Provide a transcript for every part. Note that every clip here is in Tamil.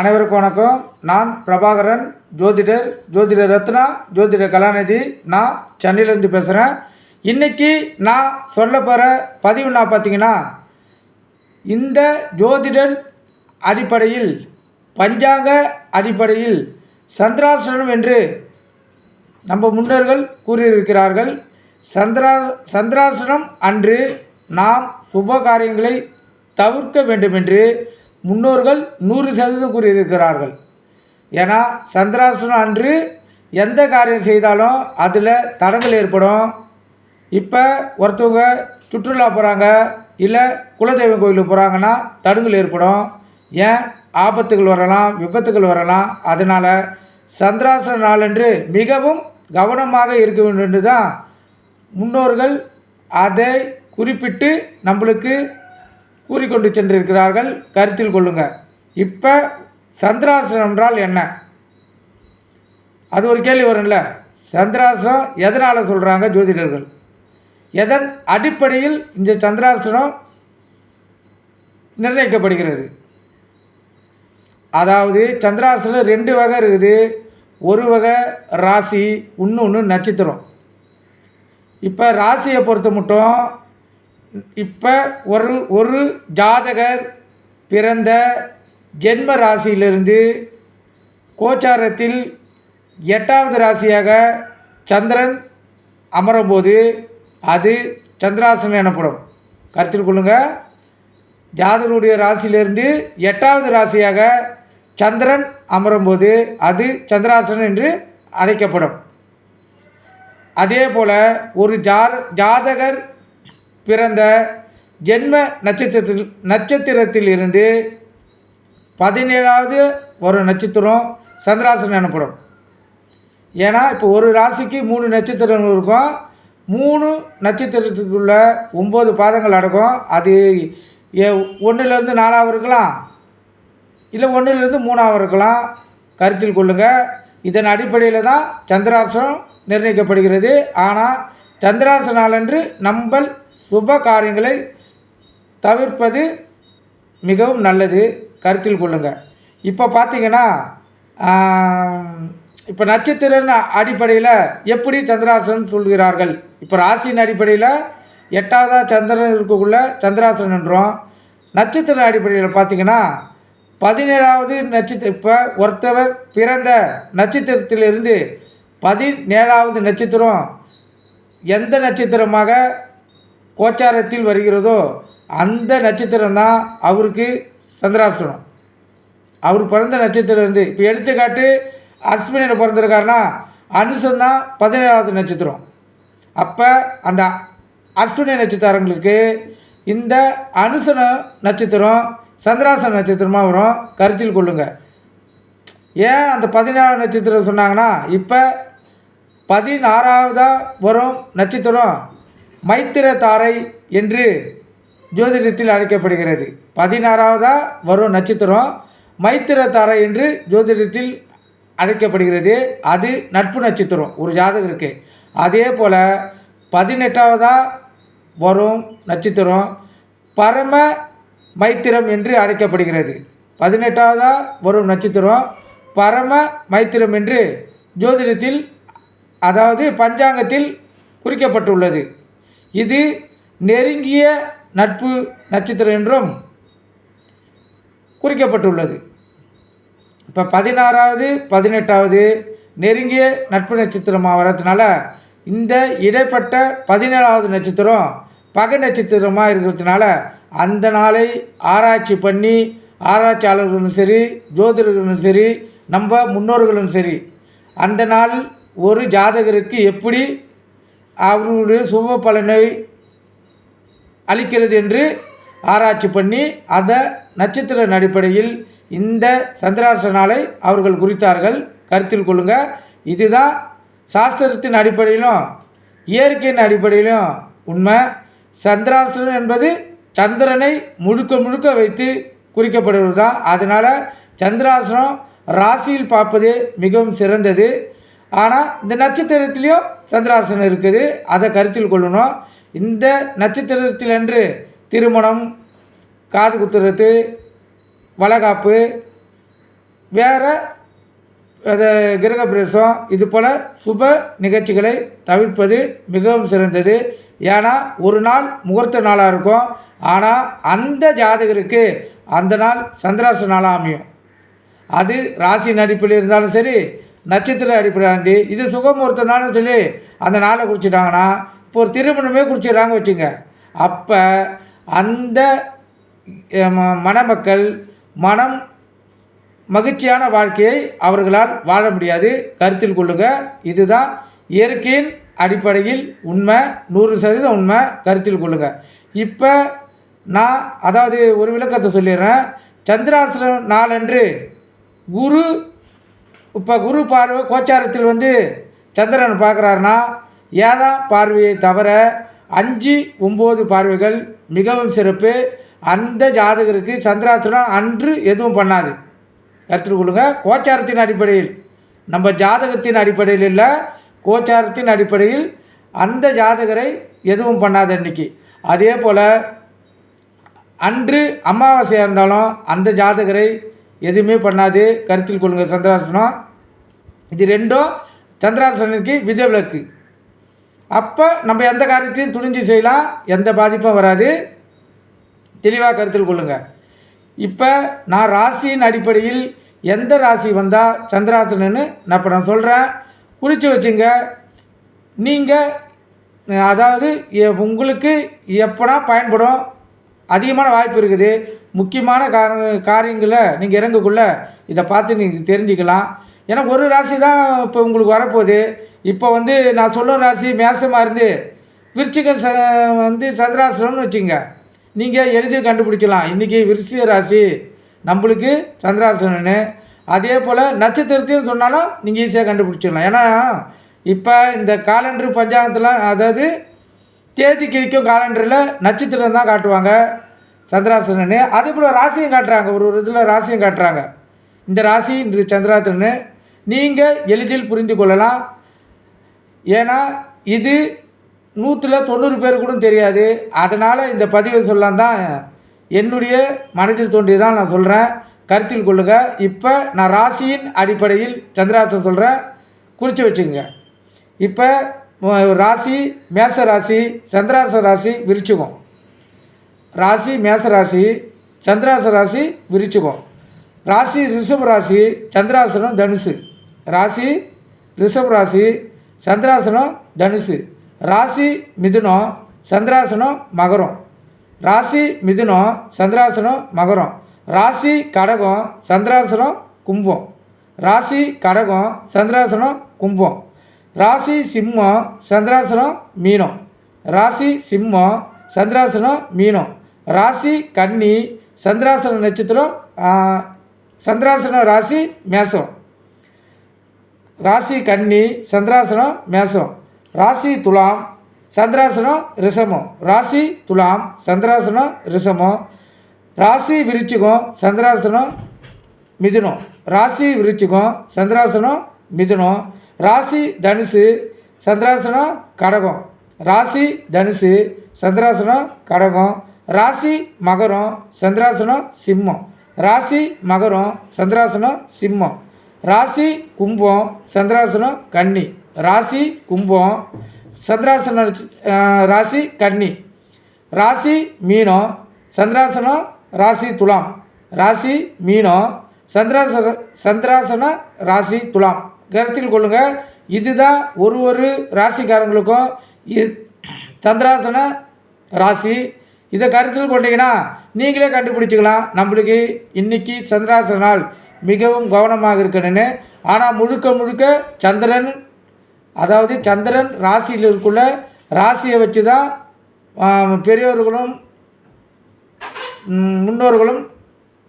அனைவருக்கும் வணக்கம். நான் பிரபாகரன். ஜோதிடர் ஜோதிட ரத்னா ஜோதிட கலாநிதி. நான் சென்னையிலேருந்து பேசுகிறேன் இன்றைக்கி நான் சொல்ல போகிற பதிவு நான் பார்த்தீங்கன்னா இந்த ஜோதிடன் அடிப்படையில் பஞ்சாங்க அடிப்படையில் சந்திராசனம் என்று நம்ம முன்னோர்கள் கூறியிருக்கிறார்கள். சந்திரா சந்திராசனம் அன்று நாம் சுப காரியங்களை தவிர்க்க வேண்டுமென்று முன்னோர்கள் நூறு சதவீதம் கூறியிருக்கிறார்கள். ஏன்னா சந்திராசனம் அன்று எந்த காரியம் செய்தாலும் அதில் தடங்கள் ஏற்படும். இப்போ ஒருத்தவங்க சுற்றுலா போகிறாங்க இல்லை குலதெய்வம் கோயிலுக்கு போகிறாங்கன்னா தடுங்கள் ஏற்படும். ஏன்? ஆபத்துகள் வரலாம் விபத்துகள் வரலாம். அதனால் சந்திராசன நாளன்று மிகவும் கவனமாக இருக்க வேண்டும் என்று தான் முன்னோர்கள் அதை குறிப்பிட்டு நம்மளுக்கு கூறிக்கொண்டு சென்றிருக்கிறார்கள். கருத்தில் கொள்ளுங்க. இப்போ சந்திராசனம் என்றால் என்ன? அது ஒரு கேள்வி வரும்ல. சந்திராசனம் எதனால் சொல்கிறாங்க ஜோதிடர்கள்? எதன் அடிப்படையில் இந்த சந்திராசனம் நிர்ணயிக்கப்படுகிறது? அதாவது சந்திராசனம் ரெண்டு வகை இருக்குது. ஒரு வகை ராசி இன்னொன்று நட்சத்திரம். இப்போ ராசியை பொறுத்த மட்டும் இப்போ ஒரு ஒரு ஜாதகர் பிறந்த ஜென்ம ராசியிலிருந்து கோச்சாரத்தில் எட்டாவது ராசியாக சந்திரன் அமரும்போது அது சந்திராசனம் எனப்படும். கருத்தில் கொள்ளுங்கள் ஜாதகனுடைய ராசியிலிருந்து எட்டாவது ராசியாக சந்திரன் அமரும்போது அது சந்திராசனம் என்று அழைக்கப்படும். அதே போல் ஒரு ஜா ஜாதகர் பிறந்த ஜென்ம நட்சத்திரத்தில் நட்சத்திரத்தில் இருந்து பதினேழாவது ஒரு நட்சத்திரம் சந்திராசனம் எனப்படும். ஏன்னா இப்போ ஒரு ராசிக்கு மூணு நட்சத்திரம் இருக்கும். மூணு நட்சத்திரத்துக்குள்ள ஒம்பது பாதங்கள் அடக்கும் அது ஒன்றுலேருந்து நாலாவது இருக்கலாம். இல்லை ஒன்றுலேருந்து மூணாவது இருக்கலாம். கருத்தில் கொள்ளுங்கள் இதன் அடிப்படையில் தான் சந்திராசனம் நிர்ணயிக்கப்படுகிறது. ஆனால் சந்திராசன நாளன்று நம்பல் சுப காரியங்களை தவிர்ப்பது மிகவும் நல்லது. கருத்தில் கொள்ளுங்கள் இப்போ பார்த்தீங்கன்னா இப்போ நட்சத்திரன் அடிப்படையில் எப்படி சந்திராசனம் சொல்கிறார்கள்? இப்போ ராசியின் அடிப்படையில் எட்டாவதாக சந்திரன் இருக்கக்குள்ள சந்திராசனன்றோம் நட்சத்திர அடிப்படையில் பார்த்தீங்கன்னா பதினேழாவது நட்சத்திர இப்போ ஒருத்தவர் பிறந்த நட்சத்திரத்திலிருந்து பதினேழாவது நட்சத்திரம் எந்த நட்சத்திரமாக கோச்சாரத்தில் வருகிறதோ அந்த நட்சத்திரம் தான் அவருக்கு சந்திராசனம் அவர் பிறந்த நட்சத்திரம் வந்து இப்போ எடுத்துக்காட்டு அஸ்வினியில் பிறந்திருக்காருன்னா அனுசம் தான் பதினேழாவது நட்சத்திரம். அப்போ அந்த அஸ்வினி நட்சத்திரங்களுக்கு இந்த அனுசன நட்சத்திரம் சந்திராசன நட்சத்திரமாக வரும். கருத்தில் கொள்ளுங்கள் ஏன் அந்த பதினாறு நட்சத்திரம் சொன்னாங்கன்னா இப்போ பதினாறாவதாக வரும் நட்சத்திரம். மைத்திர தாரை என்று ஜோதிடத்தில் அழைக்கப்படுகிறது. பதினாறாவதாக வரும் நட்சத்திரம் மைத்திர தாரை என்று ஜோதிடத்தில் அழைக்கப்படுகிறது. அது நட்பு நட்சத்திரம் ஒரு ஜாதகருக்கு அதே போல் பதினெட்டாவதாக வரும் நட்சத்திரம் பரம மைத்திரம் என்று அழைக்கப்படுகிறது. பதினெட்டாவதாக வரும் நட்சத்திரம் பரம மைத்திரம் என்று ஜோதிடத்தில் அதாவது பஞ்சாங்கத்தில் குறிக்கப்பட்டுள்ளது. இது நெருங்கிய நட்பு நட்சத்திரம் என்றும் குறிக்கப்பட்டுள்ளது. இப்போ பதினாறாவது பதினெட்டாவது நெருங்கிய நட்பு நட்சத்திரமாக வர்றதுனால இந்த இடைப்பட்ட பதினேழாவது நட்சத்திரம் பகை நட்சத்திரமாக இருக்கிறதுனால அந்த நாளை ஆராய்ச்சி பண்ணி ஆராய்ச்சியாளர்களும் சரி ஜோதிடர்களும் சரி நம்ம முன்னோர்களும் சரி அந்த நாள் ஒரு ஜாதகருக்கு எப்படி அவர்களுடைய சுப பலனை அளிக்கிறது என்று ஆராய்ச்சி பண்ணி அதை நட்சத்திர அடிப்படையில் இந்த சந்திராச நாளை அவர்கள் குறித்தார்கள். கருத்தில் கொள்ளுங்கள் இதுதான் சாஸ்திரத்தின் அடிப்படையிலும் இயற்கையின் அடிப்படையிலும் உண்மை. சந்திராசனம் என்பது சந்திரனை முழுக்க முழுக்க வைத்து குறிக்கப்படுவது தான் அதனால் சந்திராசனம் ராசியில் பார்ப்பது மிகவும் சிறந்தது. ஆனால் இந்த நட்சத்திரத்திலையும் சந்திராசனம் இருக்குது. அதை கருத்தில் கொள்ளணும். இந்த நட்சத்திரத்திலன்று திருமணம் காது குத்துறது வளகாப்பு வேறு அது கிரகப்பிரவேசம் இது போல் சுப நிகழ்ச்சிகளை தவிர்ப்பது மிகவும் சிறந்தது. ஏன்னா ஒரு நாள் முகூர்த்த நாளாக இருக்கும். ஆனால் அந்த ஜாதகருக்கு அந்த நாள் சந்திராச நாளாக அமையும். அது ராசி நடிப்பில் இருந்தாலும் சரி நட்சத்திர அடிப்படையாந்தி இருந்து இது சுகமுகூர்த்த நாள்னு சொல்லி அந்த நாளை குறிச்சிட்டாங்கன்னா இப்போ ஒரு திருமணமே குறிச்சிடுறாங்க வச்சுங்க. அப்போ அந்த ம- மணமக்கள் மனம் மகிழ்ச்சியான வாழ்க்கையை அவர்களால் வாழ முடியாது. கருத்தில் கொள்ளுங்கள் இதுதான் இயற்கையின் அடிப்படையில் உண்மை. நூறு சதவீதம் உண்மை. கருத்தில் கொள்ளுங்கள் இப்போ நான் அதாவது ஒரு விளக்கத்தை சொல்லிடுறேன். சந்திராசிரம் நாளன்று குரு இப்போ குரு பார்வை கோச்சாரத்தில் வந்து சந்திரன் பார்க்குறாருன்னா ஏழாம் பார்வையை தவிர அஞ்சு ஒம்பது பார்வைகள் மிகவும் சிறப்பு. அந்த ஜாதகருக்கு சந்திராசனம் அன்று எதுவும் பண்ணாது. கருத்தில் கொள்ளுங்க. கோச்சாரத்தின் அடிப்படையில் நம்ம ஜாதகத்தின் அடிப்படையில் இல்லை கோச்சாரத்தின் அடிப்படையில் அந்த ஜாதகரை எதுவும் பண்ணாது அன்னைக்கு. அதே போல் அன்று அமாவாசையாக இருந்தாலும் அந்த ஜாதகரை எதுவுமே பண்ணாது. கருத்தில் கொள்ளுங்கள் சந்திராசனம் இது ரெண்டும் சந்திராசனுக்கு விதிவிலக்கு அப்போ நம்ம எந்த காரியத்தையும் துணிஞ்சு செய்யலாம் எந்த பாதிப்பும் வராது. தெளிவாக கருத்தில் கொள்ளுங்கள் இப்போ நான் ராசியின் அடிப்படையில் எந்த ராசி வந்தால் சந்திராசனன்னு நான் இப்போ நான் சொல்கிறேன் குறித்து வச்சுங்க. நீங்கள் அதாவது எ- உங்களுக்கு எப்போனா பயன்படும். அதிகமான வாய்ப்பு இருக்குது. முக்கியமான கார காரியங்களை நீங்கள் இறங்கக்குள்ள இதை பார்த்து நீங்கள் தெரிஞ்சுக்கலாம். ஏன்னா ஒரு ராசி தான் இப்போ உங்களுக்கு வரப்போகுது. இப்போ வந்து நான் சொல்லும் ராசி மேசமாக இருந்து விருச்சிகம் ச வந்து சந்திராசிரம்னு வச்சுங்க. நீங்கள் எளிதில் கண்டுபிடிக்கலாம். இன்றைக்கி விருச்சிக ராசி நம்மளுக்கு சந்திராசனன்னு அதே போல் நட்சத்திரத்தையும் சொன்னாலும் நீங்கள் ஈஸியாக கண்டுபிடிச்சிடலாம். ஏன்னா இப்போ இந்த காலண்டர் பஞ்சாங்கத்தில் அதாவது தேதி கிழிக்கும் காலண்டரில் நட்சத்திரம் தான் காட்டுவாங்க சந்திராசனன்னு அதே போல் ராசியும் காட்டுறாங்க. ஒரு ஒரு இதில் ராசியும் காட்டுறாங்க. இந்த ராசி இந்த சந்திராசனன்னு நீங்கள் எளிதில் புரிந்து கொள்ளலாம். ஏன்னா இது நூற்றில் தொண்ணூறு பேர் கூட தெரியாது. அதனால் இந்த பதிவை சொல்லலாம் தான் என்னுடைய மனதில் தோன்றியதான் நான் சொல்கிறேன் கருத்தில் கொள்ளுங்கள் இப்போ நான் ராசியின் அடிப்படையில் சந்திராசன் சொல்கிறேன் குறித்து வச்சுங்க இப்போ ராசி மேச ராசி சந்திராச ராசி விரிச்சுக்கும் ராசி மேச ராசி சந்திராச ராசி விரிச்சுக்கும் ராசி ரிஷப ராசி சந்திராசனம் தனுசு. ராசி ரிஷப ராசி சந்திராசனம் தனுசு ராசி மிதுனம் சந்திராசனம் மகரம் ராசி மிதுனம் சந்திராசனம் மகரம் ராசி கடகம் சந்திராசனம் கும்பம் ராசி கடகம் சந்திராசனம் கும்பம் ராசி சிம்மம் சந்திராசனம் மீனம் ராசி சிம்மம் சந்திராசனம் மீனம் ராசி கன்னி சந்திராசன நட்சத்திரம் ஆ, சந்திராசன ராசி மேசம் ராசி கன்னி சந்திராசனம் மேசம். ராசி துலாம் சந்திராசனம் ரிஷமம் ராசி துலாம் சந்திராசனம் ரிஷமம் ராசி விருச்சிகம் சந்திராசனம் மிதுனம். ராசி விருச்சிகம் சந்திராசனம் மிதுனம். ராசி தனுசு சந்திராசனம் கடகம். ராசி தனுசு சந்திராசனம் கடகம். ராசி மகரம் சந்திராசனம் சிம்மம். ராசி மகரம் சந்திராசனம் சிம்மம். ராசி கும்பம் சந்திராசனம் கன்னி. ராசி கும்பம் சந்திராசன ராசி கன்னி. ராசி மீனம் சந்திராசனம் ராசி துலாம். ராசி மீனம் சந்திராசன சந்திராசன ராசி துலாம். கருத்தில் கொள்ளுங்கள் இதுதான் ஒரு ஒரு ராசிக்காரங்களுக்கும் இது சந்திராசன ராசி. இதை கருத்தில் கொண்டீங்கன்னா நீங்களே கண்டுபிடிச்சிக்கலாம். நம்மளுக்கு இன்றைக்கி சந்திராசன நாள். மிகவும் கவனமாக இருக்கணும்னு. ஆனால் முழுக்க முழுக்க சந்திரன் அதாவது சந்திரன் ராசியில் இருக்குள்ள ராசியை வச்சு தான் பெரியோர்களும் முன்னோர்களும்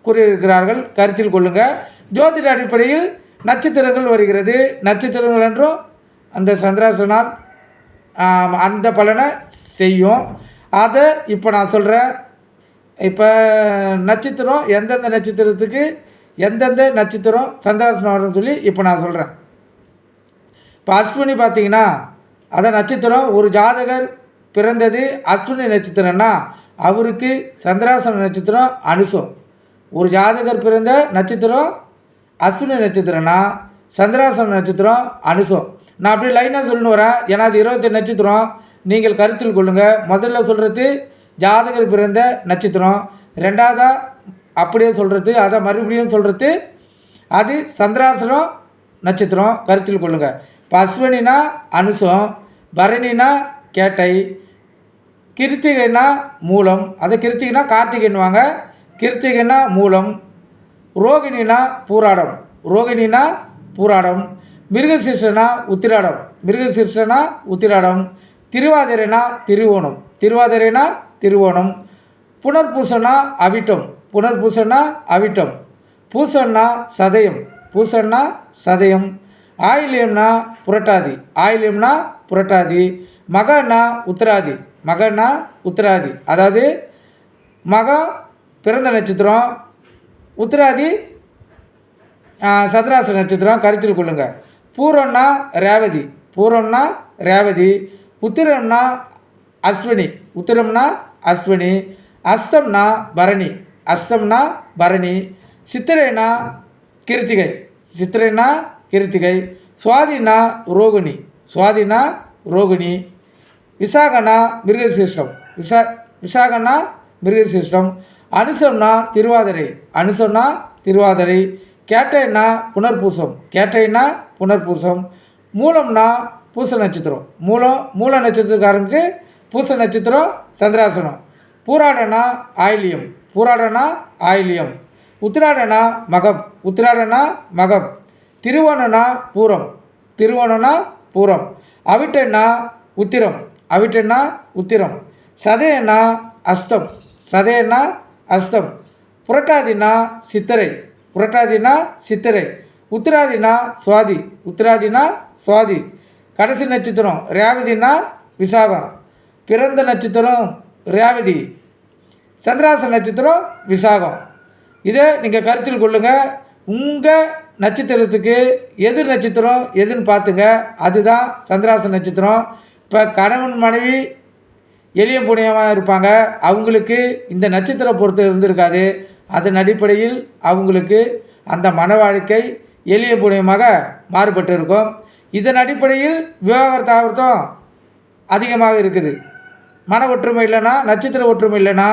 கூறியிருக்கிறார்கள். கருத்தில் கொள்ளுங்கள் ஜோதிட அடிப்படையில் நட்சத்திரங்கள் வருகிறது. நட்சத்திரங்கள் என்றும் அந்த சந்திராசனால் அந்த பலனை செய்யும். அதை இப்போ நான் சொல்கிறேன் இப்போ நட்சத்திரம் எந்தெந்த நட்சத்திரத்துக்கு எந்தெந்த நட்சத்திரம் சந்திராசனம் வரும்னு சொல்லி இப்போ நான் சொல்கிறேன் இப்போ அஸ்வினி பார்த்தீங்கன்னா அந்த நட்சத்திரம் ஒரு ஜாதகர் பிறந்தது அஸ்வினி நட்சத்திரம்னா அவருக்கு சந்திராசன நட்சத்திரம் அனுசம். ஒரு ஜாதகர் பிறந்த நட்சத்திரம் அஸ்வினி நட்சத்திரம்னா சந்திராசன நட்சத்திரம் அனுசம். நான் அப்படியே லைனாக சொல்லணும் வரேன். ஏன்னா அது இருபத்தி நட்சத்திரம். நீங்கள் கருத்தில் கொள்ளுங்கள் முதல்ல சொல்கிறது ஜாதகர் பிறந்த நட்சத்திரம். ரெண்டாவதாக அப்படியே சொல்கிறது அதை மறுபடியும் சொல்கிறது அது சந்திராசனம் நட்சத்திரம் கருத்தில் கொள்ளுங்கள் இப்போ அஸ்வனினா அனுசம் பரணினா கேட்டை கிருத்திகைனா மூலம் அதை கிருத்திகைனா கார்த்திகைன்னுவாங்க. கிருத்திகைனா மூலம் ரோகிணினா பூராடம் ரோகிணினா பூராடம் மிருகசீர்ஷனா உத்திராடம் மிருகசீர்ஷனா உத்திராடம் திருவாதிரைனா திருவோணம் திருவாதிரைனா திருவோணம் புனர்பூசனா அவிட்டம் புனர்பூசன்னா அவிட்டம். பூசன்னா சதயம். பூசன்னா சதயம். ஆயில்யம்னா புரட்டாதி. ஆயில்யம்னா புரட்டாதி. மகன்னா உத்தராதி. மகன்னா உத்தராதி. அதாவது மகம் பிறந்த நட்சத்திரம் உத்தராதி சதராச நட்சத்திரம் கருத்தில் கொள்ளுங்க. பூரம்னா ரேவதி. பூரம்னா ரேவதி. உத்திரம்னா அஸ்வினி. உத்திரம்னா அஸ்வினி. அஸ்தம்னா பரணி. அஸ்தம்னா பரணி சித்திரைனா கிருத்திகை சித்திரைனா கிருத்திகை சுவாதினா ரோகிணி சுவாதினா ரோகிணி விசாகனா மிருகசீஷ்டம் விசா விசாகனா மிருகசீஷ்டம் அனுசம்னா திருவாதிரை அனுசம்னா திருவாதிரை கேட்டைனா புனர்பூசம் கேட்டைனா புனர்பூசம் மூலம்னா பூச நட்சத்திரம் மூலம் மூல நட்சத்திரக்காரனுக்கு பூச நட்சத்திரம் சந்திராசனம் பூராடனா ஆயிலியம் பூராடனா ஆயிலியம் உத்திராடனா மகம் உத்திராடனா மகம் திருவோணனா பூரம் திருவோணனா பூரம் அவிட்டன்னா உத்திரம் அவிட்டன்னா உத்திரம் சதயனா அஸ்தம் சதயனா அஸ்தம் புரட்டாதினா சித்திரை புரட்டாதினா சித்திரை உத்திராதினா சுவாதி உத்திராதினா சுவாதி கடைசி நட்சத்திரம் ரேவதினா விசாகம் பிறந்த நட்சத்திரம் ரேவதி சந்திராச நட்சத்திரம் விசாகம். இதை நீங்கள் கருத்தில் கொள்ளுங்கள் உங்கள் நட்சத்திரத்துக்கு எதிர் நட்சத்திரம் எதுன்னு பார்த்துங்க. அதுதான் சந்திராச நட்சத்திரம். இப்போ கணவன் மனைவி எளிய புண்ணியமாக இருப்பாங்க. அவங்களுக்கு இந்த நட்சத்திர பொறுத்து இருந்திருக்காது. அதன் அடிப்படையில் அவங்களுக்கு அந்த மன வாழ்க்கை எளிய புண்ணியமாக மாறுபட்டு இருக்கும் இதன் அடிப்படையில் விவாகரத்து ஆகிறதும் அதிகமாக இருக்குது. மன ஒற்றுமை இல்லைன்னா நட்சத்திர ஒற்றுமை இல்லைன்னா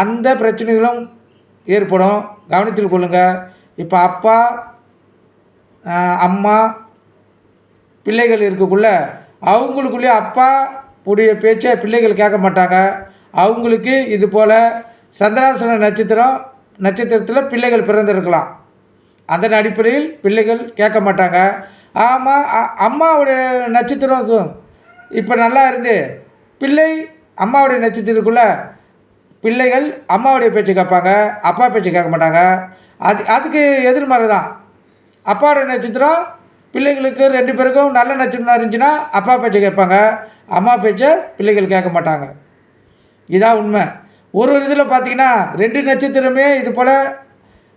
அந்த பிரச்சனைகளும் ஏற்படும். கவனத்தில் கொள்ளுங்கள் இப்போ அப்பா அம்மா பிள்ளைகள் இருக்கக்குள்ள அவங்களுக்குள்ளே அப்பா உடைய பேச்சை பிள்ளைகள் கேட்க மாட்டாங்க. அவங்களுக்கு இது போல் சந்திராசன நட்சத்திரம் நட்சத்திரத்தில் பிள்ளைகள் பிறந்திருக்கலாம். அதன் அடிப்படையில் பிள்ளைகள் கேட்க மாட்டாங்க. ஆமாம் அம்மாவுடைய நட்சத்திரம் இப்போ நல்லா இருந்து பிள்ளை அம்மாவுடைய நட்சத்திரத்துக்குள்ளே பிள்ளைகள் அம்மாவுடைய பேச்சு கேட்பாங்க அப்பா பேச்சு கேட்க மாட்டாங்க. அது அதுக்கு எதிர்மறை தான். அப்பாவோட நட்சத்திரம் பிள்ளைங்களுக்கு ரெண்டு பேருக்கும் நல்ல நட்சத்திரம் இருந்துச்சுன்னா அப்பா பேச்சை கேட்பாங்க அம்மா பேச்சை பிள்ளைகள் கேட்க மாட்டாங்க. இதான் உண்மை. ஒரு ஒரு இதில் பார்த்தீங்கன்னா ரெண்டு நட்சத்திரமே இது போல்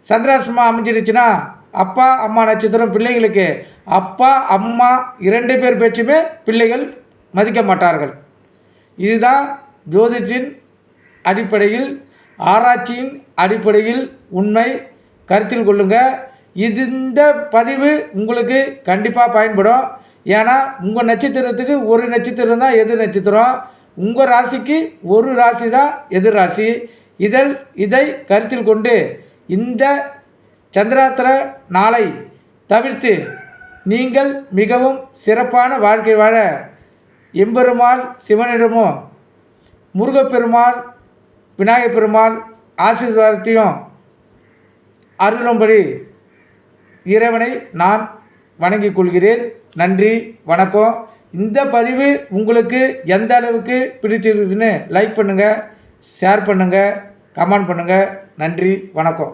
சந்திராசிரமம் அமைஞ்சிருச்சுன்னா அப்பா அம்மா நட்சத்திரம் பிள்ளைகளுக்கு அப்பா அம்மா இரண்டு பேர் பேச்சுமே பிள்ளைகள் மதிக்க மாட்டார்கள். இதுதான் ஜோதிடத்தின் அடிப்படையில் ஆராய்ச்சியின் அடிப்படையில் உண்மை கருத்தில் கொள்ளுங்க. இது இந்த பதிவு உங்களுக்கு கண்டிப்பாக பயன்படும். ஏன்னா உங்கள் நட்சத்திரத்துக்கு ஒரு நட்சத்திரம் தான் எதிர் நட்சத்திரம். உங்கள் ராசிக்கு ஒரு ராசி தான் எதிர் ராசி. இதில் இதை கருத்தில் கொண்டு இந்த சந்திராத்திர நாளை தவிர்த்து நீங்கள் மிகவும் சிறப்பான வாழ்க்கை வாழ எம்பெருமாள் சிவனிடமோ முருகப்பெருமாள் விநாயகப் பெருமான் ஆசீர்வாதத்தையும் அருளும்படி இறைவனை நான் வணங்கிக் கொள்கிறேன். நன்றி வணக்கம். இந்த பதிவு உங்களுக்கு எந்த அளவுக்கு பிடிச்சிருக்குதுன்னு லைக் பண்ணுங்கள் ஷேர் பண்ணுங்கள் கமெண்ட் பண்ணுங்கள் நன்றி வணக்கம்.